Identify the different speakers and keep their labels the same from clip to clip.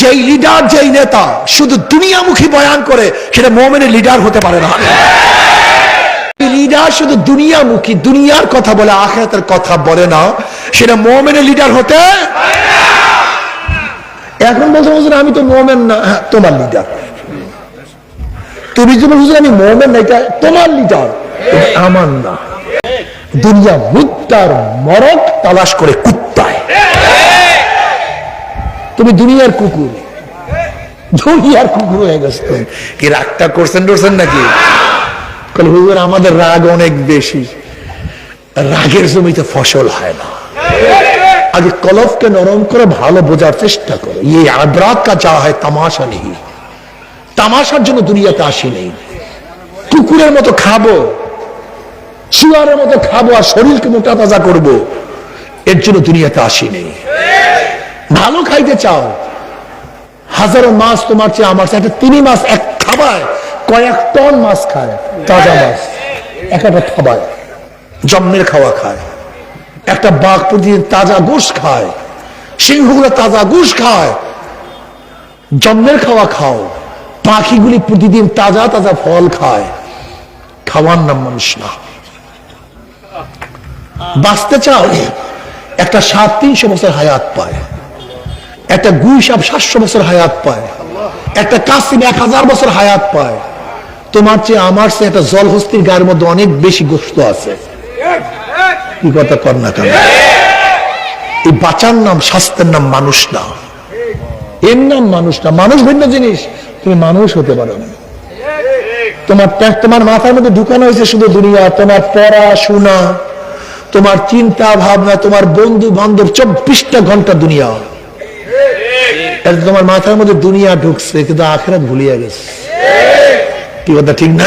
Speaker 1: যেই লিডার যেই নেতা শুধু দুনিয়ামুখী বয়ান করে সেটা মোমেনের লিডার হতে পারে না। লিডার শুধু দুনিয়ামুখী দুনিয়ার কথা বলে আখেরাতের কথা বলে না। সেটা মোমেনের লিডার হতে এখন বলতে বলছেন আমি তো মোমেন না। হ্যাঁ, তোমার লিডার তুমি যদি বুঝলে আমি মোমেন না এটা তোমার লিডার আমার না। দুনিয়া মুদ্দার মরক তালাশ করে কুত্তায় তুমি দুনিয়ার কুকুর। দুনিয়ার কুকুর হয়ে গেছে তুমি। কি রাগটা করছেন টরছেন নাকি? হুজুর, আমাদের রাগ অনেক বেশি। রাগের জমিতে ফসল হয় না। আগে কলফকে নরম করে ভালো বোঝার চেষ্টা করো। ये আবরাত का চাওয়া হয় তামাশা নেই। তামাশার জন্য দুনিয়াতে আসি নেই। কুকুরের মতো খাব শুয়ারের মতো খাব আর শরীরকে মোটা তাজা করব, এর জন্য দুনিয়াতে আসি নেই। ভালো খাইতে চাও। হাজারো মাছ তোমার চেয়ে আমার একটা তিনি মাছ, এক খাবায় কয়েক টন মাছ খায়, তাজা মাছ, এক একটা খাবায় জন্মের খাওয়া খায়, একটা বাঘ প্রতিদিন তাজা গোশ খায়, সিংহগুলো তাজা গোশ খায় জন্মের খাওয়া খাও, পাখিগুলি প্রতিদিন তাজা তাজা ফল খায়, খাওয়ার নাম মানুষ না। বাঁচতে চাও, একটা সাত তিনশো বছর হায়াত পায়। একটা গুই সাপ সাতশো বছর হায়াত পায়। একটা কাসিম এক হাজার বছর হায়াত পায়। তোমার চেয়ে আমার চেয়ে একটা জলহস্তির গায়ের মধ্যে অনেক বেশি গোস্ত আছে। কি কথা কর না কেন? এই বাঁচার নাম, স্বাস্থ্যের নাম মানুষ না। এর নাম মানুষ না। মানুষ ভিন্ন জিনিস। তুমি মানুষ হতে পারো না। তোমার তোমার মাথার মধ্যে ঢুকানো হয়েছে শুধু দুনিয়া। তোমার পড়াশোনা তোমার চিন্তা ভাবনা, তোমার বন্ধু বান্ধব চব্বিশটা ঘণ্টা দুনিয়া। এটা তোমার মাথার মধ্যে দুনিয়া ঢুকছে, কিন্তু আখেরাত ভুলিয়ে গেছে। কি কথা, ঠিক না?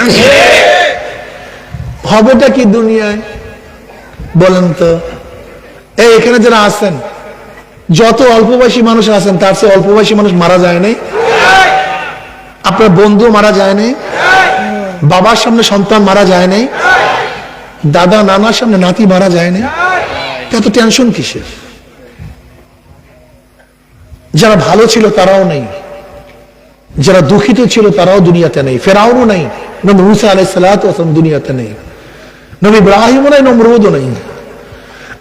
Speaker 1: হবেটা কি দুনিয়ায়? বলেন তো। এই, এখানে যারা আছেন, যত অল্প বয়সী মানুষ আছেন, তার চেয়ে অল্প বয়সী মানুষ মারা যায় নাই? আপনার বন্ধু মারা যায় নাই? বাবার সামনে সন্তান মারা যায় নাই? দাদা, নানার সামনে নাতি মারা যায় নাই? এত টেনশন কিসের? যারা ভালো ছিল তারাও নেই। যারা দুঃখিত ছিল তারাও দুনিয়াতে নেই। ফেরাউনও নেই। নবী মুসা আলাইসালাম দুনিয়াতে নেই। নবী ইব্রাহিমও নেই নমরুদও নেই।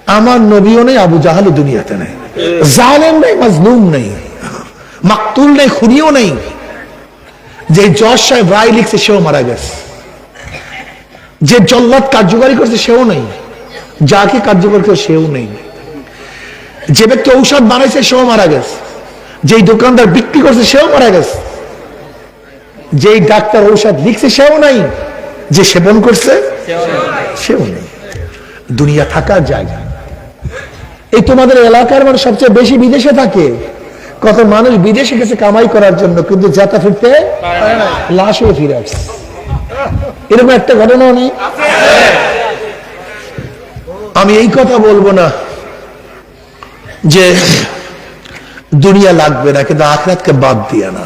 Speaker 1: আমার নবীও নেই, আবু জাহালও দুনিয়াতে নেই। জালেম নেই, মাজলুম নেই। মাকতুল নেই, খুনিও নেই। যে জজ সাহেব রায় লিখছে, সেও মারা গেছে। যে জল্লাদ কার্যকারী করছে, সেও নেই। যাকে কার্যকর করে সেও নেই। যে ব্যক্তি ঔষধ বানাইছে, সেও মারা গেছে। যেই দোকানদার বিক্রি করছে, সেও মারা গেছে। যেই ডাক্তার ঔষধ লিখছে, সেও নাই। যে সেবন করছে, সেও নেই। দুনিয়া থাকার জায়গা। এই তোমাদের এলাকার মানুষ সবচেয়ে বেশি বিদেশে থাকে। কত মানুষ বিদেশে গেছে কামাই করার জন্য, কিন্তু যাতা ফিরতে লাশ হয়ে ফিরে আসছে। এরকম একটা ঘটনাও নেই? আমি এই কথা বলব না যে দুনিয়া লাগবে না, কিন্তু আখরাতকে বাদ দিয়ে না।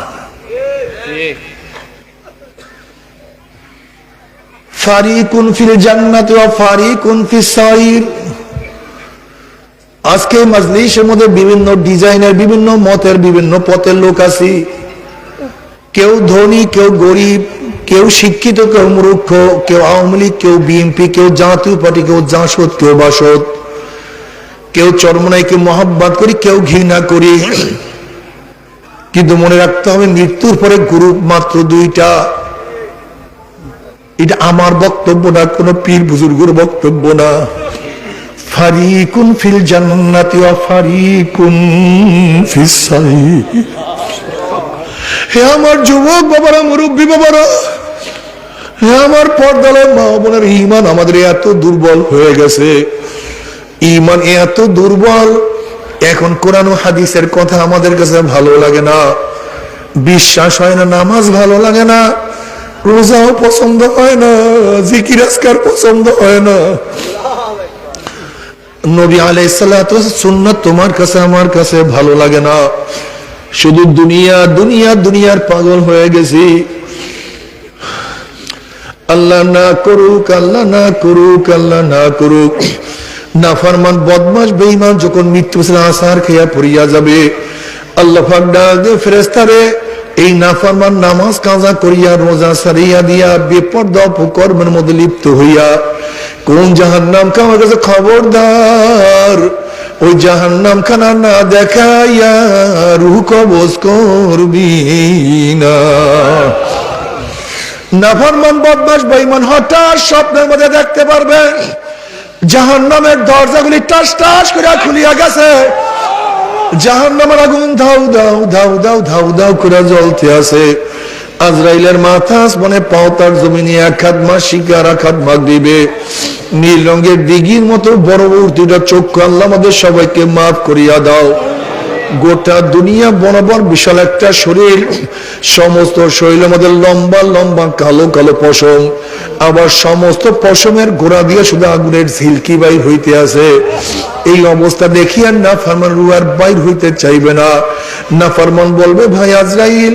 Speaker 1: জান্নাত আজকে মজলিসের মধ্যে বিভিন্ন ডিজাইনের, বিভিন্ন মতের, বিভিন্ন পথের লোক আছে। কেউ ধনী, কেউ গরিব, কেউ শিক্ষিত, কেউ মূর্খ, কেউ আওয়ামী লীগ, কেউ বিএনপি, কেউ জাতীয় পার্টি, কেউ জাসদ, কেউ বাসদ। কেউ চরমনাই কেউ মহাব্বাত করি, কেউ ঘৃণা করি। কিন্তু মনে রাখতে হবে, মৃত্যুর পরে গ্রুপ মাত্র দুইটা। এটা আমার বক্তব্য না, কোন পীর বুজুর্গর বক্তব্য না। ফারিকুন ফিল জান্নাতি ওয়া ফারিকুন ফিস হে আমার যুবক বাবারা, মুরব্বী বাবারা, হে আমার পর্দালের মা বোনের, ইমান আমাদের এত দুর্বল হয়ে গেছে। ইমান এত দুর্বল। এখন কোরআন হাদিসের কথা আমাদের কাছে ভালো লাগে না। বিশ্বাস হয় না, নামাজ ভালো লাগে না। রোজাও পছন্দ হয় না, জিকির আজকার পছন্দ হয় না। নবী সুন্নাত তোমার কাছে, আমার কাছে ভালো লাগে না। শুধু দুনিয়া দুনিয়া, দুনিয়ার পাগল হয়ে গেছি। আল্লাহ না করুক, আল্লাহ না করুক, আল্লাহ না করুক। নাফারমান বদমাস বেঈমান যখন মৃত্যু আসার খেয়া পড়িয়া যাবে। আল্লাহ ফেরেস্তারে এই নাফারমান নামাজ কাজা করিয়া, রোজা সারিয়া দিয়া বিপদ অপকর্মের মধ্যে লিপ্ত হইয়া, কোন জাহান নাম আমার কাছে খবরদার? ওই জাহান নাম খানা না দেখাইয়া রুহ কবজ করবি না। নাফরমান বদমাস বেঈমান হঠাৎ স্বপ্নের মধ্যে দেখতে পারবে জাহান নামের দরজাগুলি টাস টাস করে খুলিয়া গেছে। জাহান নামের আগুন ধাউ ধাউ ধাউ ধাউ ধাউ ধাউ করে জ্বলতে আছে। আজরাইলের মাথা মনে পাও তার জমিনে এক হাত মাস শিকার, এক হাত ভাগ দিবে নীল রঙের দিঘির মতো বড় দুটা চক্ষু আল্লাহ আমাদের সবাইকে মাফ করিয়া দাও। গোটা দুনিয়া বরাবর বিশাল একটা শরীর। সমস্ত শরীরের মধ্যে লম্বা লম্বা, কালো কালো পশম। আবার সমস্ত পশমের গোড়া দিয়ে শুধু আগুনের ঝিলকি বাইর হইতে আছে। এই অবস্থা দেখিয়া না ফারমান রুয়ার বাইর হইতে চাইবে না। না ফারমান বলবে, ভাই আজরাইল,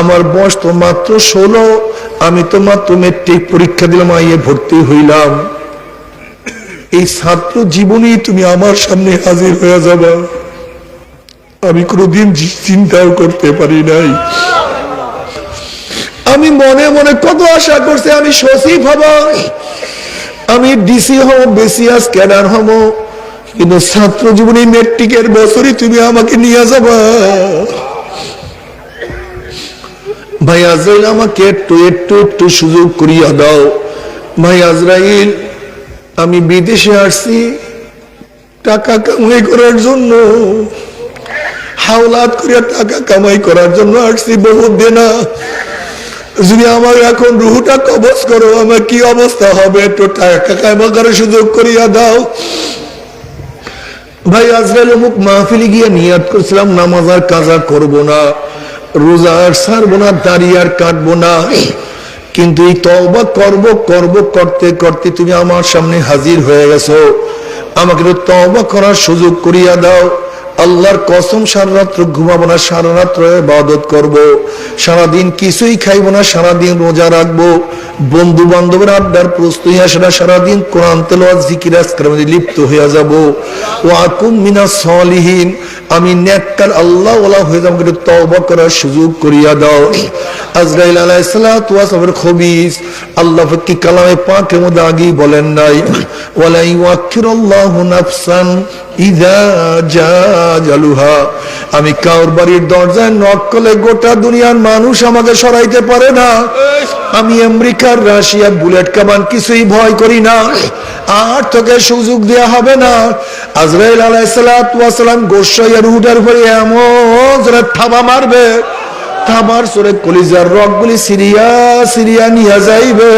Speaker 1: আমার বয়স তো মাত্র ষোলো। আমি তো মাত্র মেট্রিক পরীক্ষা দিলাম আইয়ে ভর্তি হইলাম। এই ছাত্র জীবনী তুমি আমার সামনে হাজির হয়ে যাবা। আমি কোনোদিন চিন্তাও করতে পারি নাই। আমি মনে মনে কত আশা করছি আমি সচিব হব। আমি ডিসি হব বেসিয়াস ক্যাডার হব। কিন্তু ছাত্র জীবনে মেট্রিকের বছরই তুমি আমাকে নিয়ে যাবা। ভাই আজরাইল, আমাকে একটু একটু একটু সুযোগ করিয়া দাও। ভাই আজরাইল, আমি বিদেশে আসছি, টাকা কামাই করার জন্য। হাওলাত করিয়া টাকা কামাই করার জন্য আসছি বহুত দেনা। যদি আমার এখন রুহুটা কবজ করো, আমার কি অবস্থা হবে? একটু টাকা কামাই করার সুযোগ করিয়া দাও। ভাই, আজরাইল অমুক মাহফিলি গিয়ে নিয়াত করছিলাম, নামাজ আর কাজা করব না। রোজা আর ছাড়বো না দাঁড়িয়ে আর কাটবো না। কিন্তু এই তওবা করব করব করতে করতে তুমি আমার সামনে হাজির হয়ে গেছো। আমাকে তো তওবা করার সুযোগ করিয়া দাও। আল্লাহর কসম সারা রাত্র ঘুমাবো না, সারা রাত্র ইবাদত করব। সারাদিন কিছুই খাইবো না, সারাদিন রোজা রাখব। বন্ধু বান্ধবের আড্ডার প্রস্তুত হইয়া সেটা সারাদিন কোরআন তেলাওয়াত, জিকির, আজকার লিপ্ত হইয়া যাব। ও আকুম মিনা সলিহীন, আমি নেককার আল্লাহ ওলা হয়ে যাব কিন্তু তওবা করার সুযোগ করিয়া দাও। আজরাইল ওয়া খবিস, আল্লাহ কি কালামে পাকের মধ্যে আগেই বলেন নাই ওয়ালা ইউআখিরুল্লাহু নাফসান আমি কাউর বাড়ির দরজায় গোটা দুনিয়ার মানুষ আমাকে সরাইতে পারে না। আমি আমেরিকার রাশিয়া বুলেট কামান কিছুই ভয় করি না। আর তোকে সুযোগ দেয়া হবে না। আজরাইল আলাইসালাম গোসাইয়া রুহুটার উপরে এমন থাবা মারবে। থাবার সরে কলিজার রকগুলি সিরিয়া সিরিয়া নিয়ে যাইবে।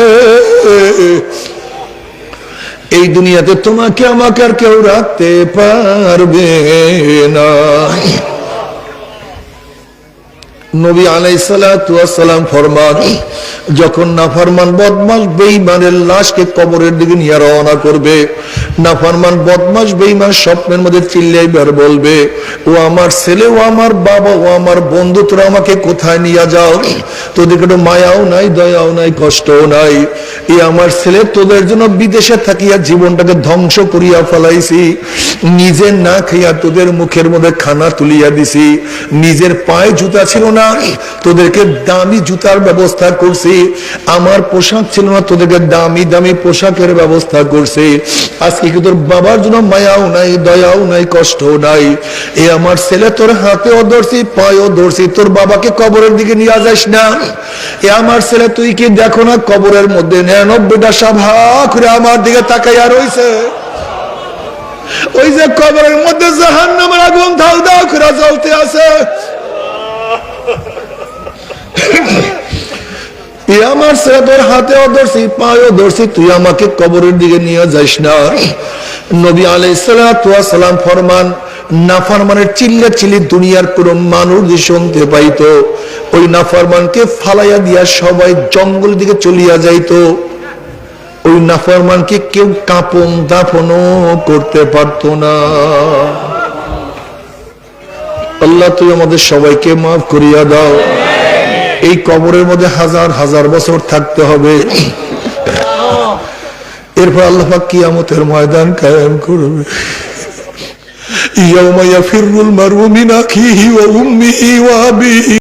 Speaker 1: এই দুনিয়াতে তোমাকে আমাকে আর কেউ রাখতে পারবে না। নবী আলাইসালাম ফরমান, যখন নাফরমান বদমাস বেইমানের লাশকে কবরের দিকে নিয়ে রওনা করবে, নাফরমান বদমাস বেইমান স্বপ্নের মধ্যে চিল্লাইবার বলবে, ও আমার ছেলে, ও আমার বাবা, ও আমার বন্ধু, তোরা আমাকে কোথায় নিয়ে যাও? তোদের কোনো মায়াও নাই, দয়াও নাই, কষ্টও নাই। এ আমার ছেলে, তোদের জন্য বিদেশে থাকিয়া জীবনটাকে ধ্বংস করিয়া ফেলাইছি। নিজে না খাইয়া তোদের মুখের মধ্যে খানা তুলিয়া দিছি। নিজের পায়ে জুতা ছিল না তোদেরকে দামি জুতার ব্যবস্থা করছি। আমার পোশাক ছিল না, তোদেরকে দামি দামি পোশাকের ব্যবস্থা করছি। আজকে কি তোর বাবার জন্য মায়াও নাই, দয়াও নাই, কষ্টও নাই? এ আমার ছেলে তোর হাতেও ধরছি, পায়েও ধরছি, তোর বাবাকে কবরের দিকে নিয়ে যাস না। এ আমার ছেলে, তুই কি দেখো না কবরের মধ্যে নিরানব্বইটা সাভা করে আমার দিকে তাকাইয়া রইছে? ওই যে কবরের মধ্যে জাহান আগুন ধাউ ধাউ করে জ্বলতে আছে। আমার তুই আমাকে কবরের দিকে নিয়ে না। নবী আলাইসালাম ফরমান, নাফারমানের দুনিয়ার কোন মানুষ যে শুনতে পাইতো, ওই নাফারমানকে ফালাইয়া দিয়া সবাই জঙ্গল দিকে চলিয়া যাইতো। ওই নাফরমানকে কেউ কাপন দাফনও করতে পারত না। আল্লাহ, তুই আমাদের সবাইকে মাফ করিয়া দাও। এই কবরের মধ্যে হাজার হাজার বছর থাকতে হবে এরপর আল্লাহ কিয়ামতের ময়দান কায়েম করবে يوم يفر المرء من أخيه وأمه وأبيه